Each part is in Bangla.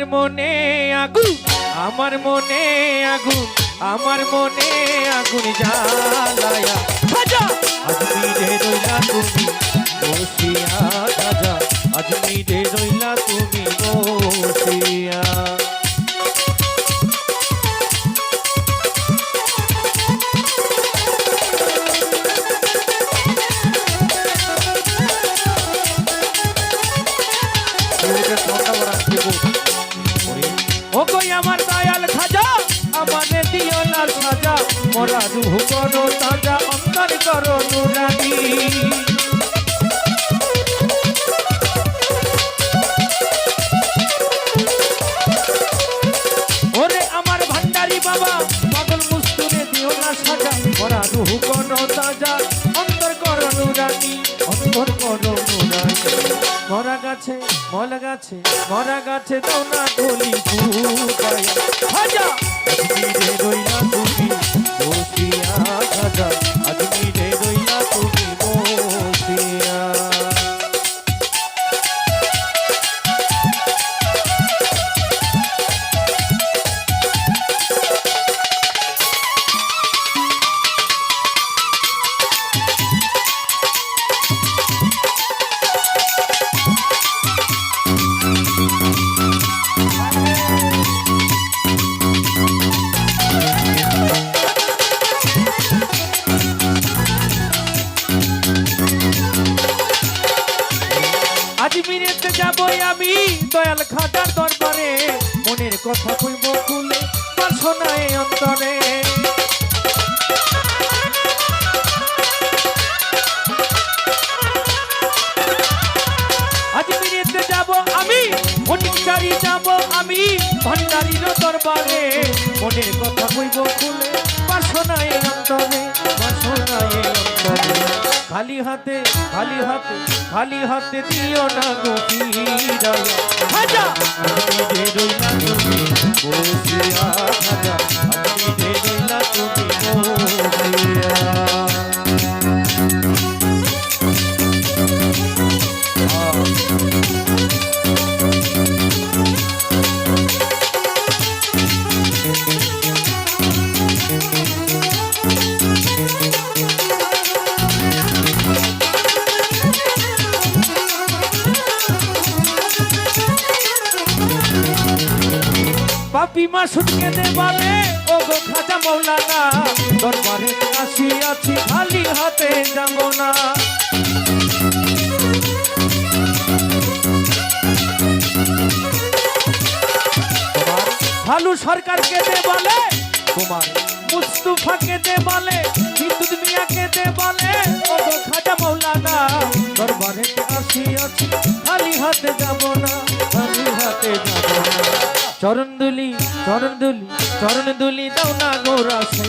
আমার মনে আগুন আমার মনে আগুন আমার মনে আগুন জ্বালায়া। আজ তুমি ও আমার দয়াল খাজা আমারে দিও না সাজা। মোরা রুহ করো তাজা, অন্তর করো নুরানি। ওরে আমার ভান্ডারি বাবা, পাগল মুস্তুরে দিও না সাজা। মোরা রুহ করো তাজা, অন্তর করো নুরানি। অন্তর করো নুরানি। মরা গাছে, মলা গাছে, মরা গাছে দাও না গলি আজমিরেতে যাবই আমি দয়াল খাজার দরবারে। মনের কথা কইব খুলে বাসনায় অন্তরে। আজমিরেতে যাব আমি ফটিকচারি যাব আমি ভান্ডারির দরবারে। মনের কথা কইব খুলে বাসনায় অন্তরে বাসনায় অন্তরে। খালি হাতে খালি হাতে খালি হাতে দিও না গো ফিরাইয়া খাজা আমি যে রইলা তুমি বসিয়া খাজা পাপি মা সুটকে দে ও গো খাজা মৌলানা, দরবারে আসি আছি, খালি হাতে যাব না। ভালু সরকারকে দে বলে তোমার মুস্তফাকে দে বলে বিদ্যুৎ মিয়াকে দে বলে ও গো খাজা মৌলানা, দরবারে আসি আছি খালি হাতে যাব না খালি হাতে যাব না। চরণ দুলি চরণ দুলি চরণ দুলি দাও না গোরা সে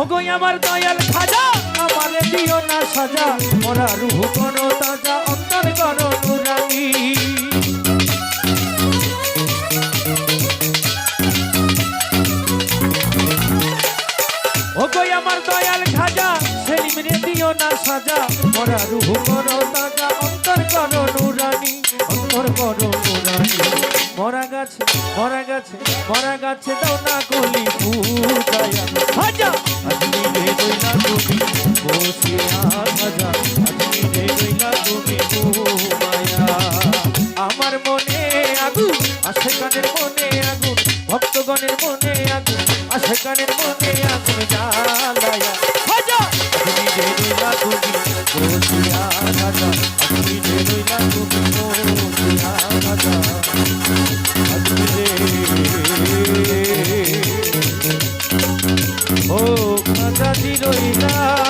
ওগো, আমার দয়াল খাজা, আমারে দিও না সাজা, মোরা রুহ করো তাজা, অন্তর করো নুরানি ওগো, আমার দয়াল খাজা, সেলিম রে দিও না সাজা, মোরা রুহ করো তাজা, অন্তর করো নুরানি অন্তর করো নুরানি মরা গাছে মরা গাছে মরা গাছে দাও না কলি ফুটায়া হাজা আগুন আশেকানের মনে আগুন ভক্তগণের মনে আগুন আশেকানের মনে আগুন জ্বালায়া। হাজা আজমি রইলা তুমি বসিয়া হাজা আজমি রে রইলা তুমি বসিয়া হাজা ও রাজা রইলাম